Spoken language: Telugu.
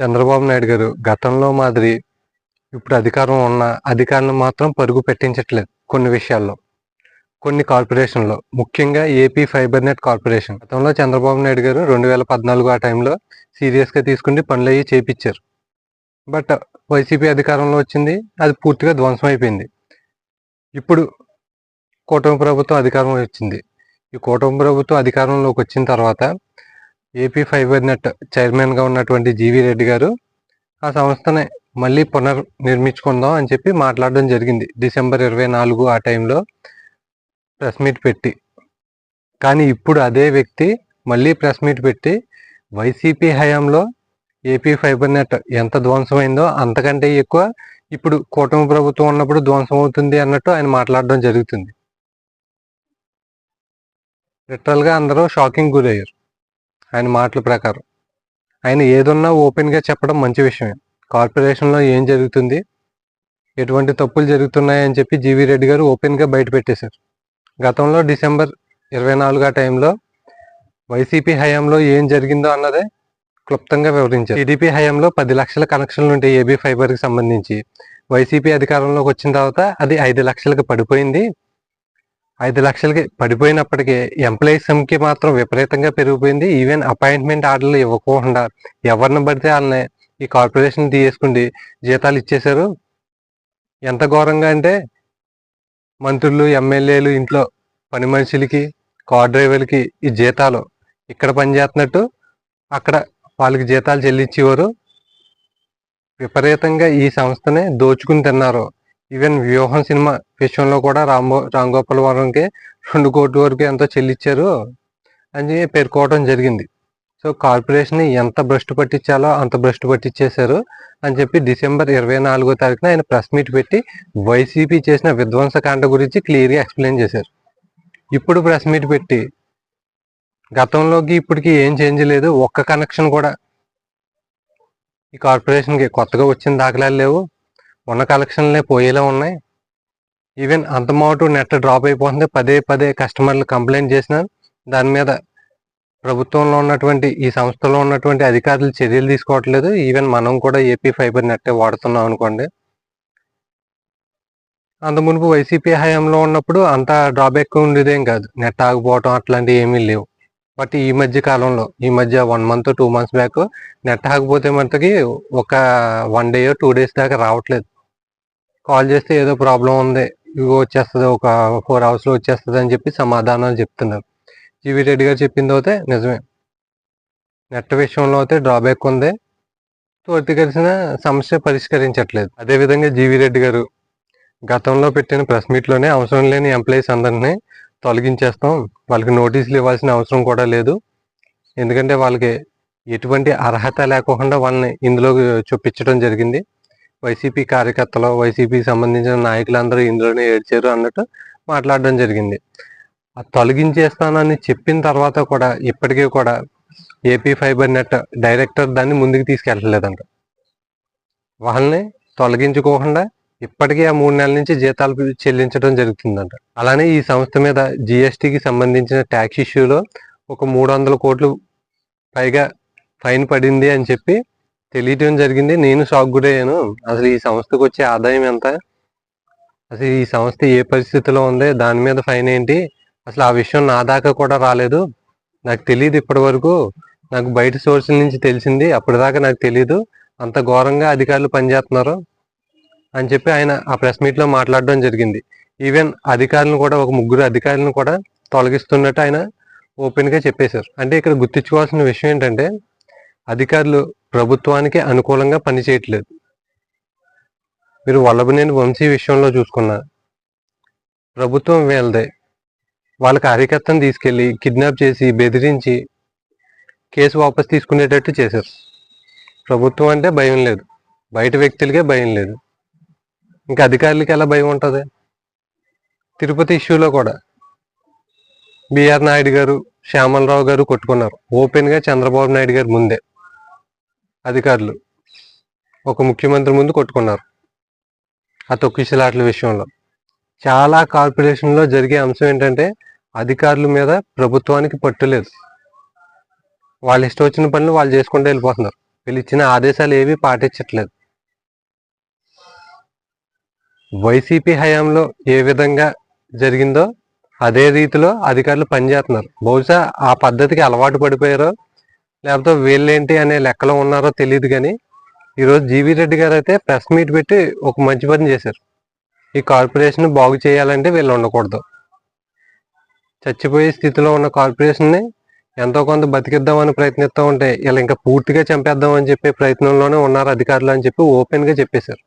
చంద్రబాబు నాయుడు గారు గతంలో మాదిరి ఇప్పుడు అధికారం ఉన్న అధికారాన్ని మాత్రం పరుగు పెట్టించట్లేదు కొన్ని విషయాల్లో. కొన్ని కార్పొరేషన్లో. ముఖ్యంగా ఏపీ ఫైబర్ నెట్ కార్పొరేషన్. గతంలో చంద్రబాబు నాయుడు గారు రెండు వేల పద్నాలుగు ఆ టైంలో సీరియస్గా తీసుకుని పనులు అయ్యి చేపించారు బట్ వైసీపీ అధికారంలో వచ్చింది అది పూర్తిగా ధ్వంసం అయిపోయింది. ఇప్పుడు కూటమి ప్రభుత్వం అధికారం వచ్చింది. ఈ కూటమి ప్రభుత్వం అధికారంలోకి వచ్చిన తర్వాత ఏపీ ఫైబర్ నెట్ చైర్మన్గా ఉన్నటువంటి జీవి రెడ్డి గారు ఆ సంస్థని మళ్ళీ పునర్నిర్మించుకుందాం అని చెప్పి మాట్లాడడం జరిగింది. డిసెంబర్ ఇరవై నాలుగు ఆ టైంలో ప్రెస్ మీట్ పెట్టి. కానీ ఇప్పుడు అదే వ్యక్తి మళ్ళీ ప్రెస్ మీట్ పెట్టి వైసీపీ హయాంలో ఏపీ ఫైబర్ నెట్ ఎంత ధ్వంసమైందో అంతకంటే ఎక్కువ ఇప్పుడు కూటమి ప్రభుత్వం ఉన్నప్పుడు ధ్వంసం అవుతుంది అన్నట్టు ఆయన మాట్లాడడం జరుగుతుంది. లిటరల్గా అందరూ షాకింగ్ గురయ్యారు. ఆయన మాటల ప్రకారం. ఆయన ఏదున్నా ఓపెన్గా చెప్పడం మంచి విషయమే. కార్పొరేషన్లో ఏం జరుగుతుంది? ఎటువంటి తప్పులు జరుగుతున్నాయని చెప్పి జీవీ రెడ్డి గారు ఓపెన్గా బయట పెట్టేశారు. గతంలో డిసెంబర్ ఇరవై నాలుగు ఆ టైంలో వైసీపీ హయాంలో ఏం జరిగిందో అన్నదే క్లుప్తంగా వివరించారు. టీడీపీ హయాంలో పది లక్షల కనెక్షన్లు ఉంటాయి ఏబీ ఫైబర్కి సంబంధించి. వైసీపీ అధికారంలోకి వచ్చిన తర్వాత అది ఐదు లక్షలకు పడిపోయింది. ఐదు లక్షలకి పడిపోయినప్పటికీ ఎంప్లాయీ సంఖ్య మాత్రం విపరీతంగా పెరిగిపోయింది. ఈవెన్ అపాయింట్మెంట్ ఆర్డర్లు ఇవ్వకుండా ఎవరిని పడితే వాళ్ళని ఈ కార్పొరేషన్ తీసుకుండి జీతాలు ఇచ్చేశారు. ఎంత ఘోరంగా అంటే మంత్రులు ఎమ్మెల్యేలు ఇంట్లో పని మనుషులకి కార్ డ్రైవర్లకి ఈ జీతాలు ఇక్కడ పనిచేస్తున్నట్టు అక్కడ వాళ్ళకి జీతాలు చెల్లించేవారు. విపరీతంగా ఈ సంస్థనే దోచుకుని తిన్నారు. ఈవెన్ వ్యూహం సినిమా విషయంలో కూడా రాంబో రామ్ గోపాల్ వర్మకి రెండు కోట్ల వరకు ఎంతో చెల్లించారు అని పేర్కోవడం జరిగింది. సో కార్పొరేషన్ ఎంత భ్రష్టు పట్టించాలో అంత భ్రష్టు పట్టించేశారు అని చెప్పి డిసెంబర్ ఇరవై నాలుగో తారీఖున ఆయన ప్రెస్ మీట్ పెట్టి వైసీపీ చేసిన విధ్వంసకాండ గురించి క్లియర్గా ఎక్స్ప్లెయిన్ చేశారు. ఇప్పుడు ప్రెస్ మీట్ పెట్టి గతంలోకి ఇప్పటికి ఏం చేంజ్ లేదు ఒక్క కనెక్షన్ కూడా ఈ కార్పొరేషన్కి కొత్తగా వచ్చిన దాఖలాలు లేవు. ఉన్న కలెక్షన్లే పోయేలా ఉన్నాయి. ఈవెన్ అంతమాటు నెట్ డ్రాప్ అయిపోతుంది. పదే పదే కస్టమర్లు కంప్లైంట్ చేసిన దాని మీద ప్రభుత్వంలో ఉన్నటువంటి ఈ సంస్థలో ఉన్నటువంటి అధికారులు చర్యలు తీసుకోవట్లేదు. ఈవెన్ మనం కూడా ఏపీ ఫైబర్ నెట్ వాడుతున్నాం అనుకోండి. అంత మునుపు వైసీపీ హయాంలో ఉన్నప్పుడు అంత డ్రాబ్యాక్ ఉండేదేం కాదు. నెట్ ఆగిపోవటం అట్లాంటివి ఏమీ లేవు. బట్ ఈ మధ్య కాలంలో ఈ మధ్య one month two months back net ఆగిపోతే మటుకి ఒక వన్ డే టూ డేస్ దాకా రావట్లేదు. కాల్ చేస్తే ఏదో ప్రాబ్లం ఉంది. ఇవి వచ్చేస్తుంది ఒక ఫోర్ అవర్స్లో వచ్చేస్తుంది అని చెప్పి సమాధానాలు చెప్తున్నారు. జీవి రెడ్డి గారు చెప్పింది అయితే నిజమే. నెట్ విషయంలో అయితే డ్రాబ్యాక్ ఉంది. తోటి కలిసిన సమస్య పరిష్కరించట్లేదు. అదేవిధంగా జీవి రెడ్డి గారు గతంలో పెట్టిన ప్రెస్ మీట్లోనే అవసరం లేని ఎంప్లాయీస్ అందరినీ తొలగించేస్తాం. వాళ్ళకి నోటీసులు ఇవ్వాల్సిన అవసరం కూడా లేదు. ఎందుకంటే వాళ్ళకి ఎటువంటి అర్హత లేకుండా వాళ్ళని ఇందులో చూపించడం జరిగింది. వైసీపీ కార్యకర్తలు వైసీపీకి సంబంధించిన నాయకులందరూ ఇందులోనే ఏడ్చారు అన్నట్టు మాట్లాడడం జరిగింది. తొలగించేస్తానని చెప్పిన తర్వాత కూడా ఇప్పటికీ కూడా ఏపీ ఫైబర్ నెట్ డైరెక్టర్ దాన్ని ముందుకు తీసుకెళ్ళలేదంట వాళ్ళని తొలగించుకోకుండా ఇప్పటికీ ఆ మూడు నెలల నుంచి జీతాలు చెల్లించడం జరుగుతుందంట. అలానే ఈ సంస్థ మీద జిఎస్టికి సంబంధించిన ట్యాక్స్ ఇష్యూలో ఒక మూడు వందల కోట్లు పైగా ఫైన్ పడింది అని చెప్పి తెలియటం జరిగింది. నేను షాక్ గురయ్యాను. అసలు ఈ సంస్థకు వచ్చే ఆదాయం ఎంత? అసలు ఈ సంస్థ ఏ పరిస్థితిలో ఉంది? దాని మీద ఫైన్ ఏంటి? అసలు ఆ విషయం నా దాకా కూడా రాలేదు. నాకు తెలియదు ఇప్పటి వరకు. నాకు బయట సోర్సుల నుంచి తెలిసింది. అప్పటిదాకా నాకు తెలియదు అంత ఘోరంగా అధికారులు పనిచేస్తున్నారు అని చెప్పి ఆయన ఆ ప్రెస్ మీట్లో మాట్లాడడం జరిగింది. ఈవెన్ అధికారులను కూడా ఒక ముగ్గురు అధికారులను కూడా తొలగిస్తున్నట్టు ఆయన ఓపెన్గా చెప్పేశారు. అంటే ఇక్కడ గుర్తించుకోవాల్సిన విషయం ఏంటంటే అధికారులు ప్రభుత్వానికి అనుకూలంగా పనిచేయట్లేదు. మీరు వల్లభనేని వంశీ విషయంలో చూసుకున్నా ప్రభుత్వం వీళ్ళదే. వాళ్ళ కార్యకర్తను తీసుకెళ్ళి కిడ్నాప్ చేసి బెదిరించి కేసు వాపస్ తీసుకునేటట్టు చేశారు. ప్రభుత్వం అంటే భయం లేదు. బయట వ్యక్తులకే భయం లేదు. ఇంకా అధికారులకి ఎలా భయం ఉంటుంది? తిరుపతి ఇష్యూలో కూడా బిఆర్ నాయుడు గారు శ్యామలరావు గారు కొట్టుకున్నారు. ఓపెన్గా చంద్రబాబు నాయుడు గారు ముందే. అధికారులు ఒక ముఖ్యమంత్రి ముందు కొట్టుకున్నారు. ఆ తొక్కిసలాట్ల విషయంలో. చాలా కార్పొరేషన్లో జరిగే అంశం ఏంటంటే అధికారుల మీద ప్రభుత్వానికి పట్టులేదు వాళ్ళు ఇష్టం వచ్చిన పనులు వాళ్ళు చేసుకుంటూ వెళ్ళిపోతున్నారు. వీళ్ళు ఇచ్చిన ఆదేశాలు ఏవి పాటించట్లేదు. వైసీపీ హయాంలో ఏ విధంగా జరిగిందో అదే రీతిలో అధికారులు పనిచేస్తున్నారు. బహుశా ఆ పద్ధతికి అలవాటు పడిపోయారో లేకపోతే వీళ్ళేంటి అనే లెక్కలో ఉన్నారో తెలియదు కానీ ఈరోజు జీవీ రెడ్డి గారు అయితే ప్రెస్ మీట్ పెట్టి ఒక మంచి పని చేశారు. ఈ కార్పొరేషన్ బాగు చేయాలంటే వీళ్ళు ఉండకూడదు. చచ్చిపోయే స్థితిలో ఉన్న కార్పొరేషన్ని ఎంతో కొంత బతికిద్దామని ప్రయత్నిస్తూ ఉంటే ఇలా ఇంకా పూర్తిగా చంపేద్దామని చెప్పే ప్రయత్నంలోనే ఉన్నారు అధికారులు అని చెప్పి ఓపెన్గా చెప్పేశారు.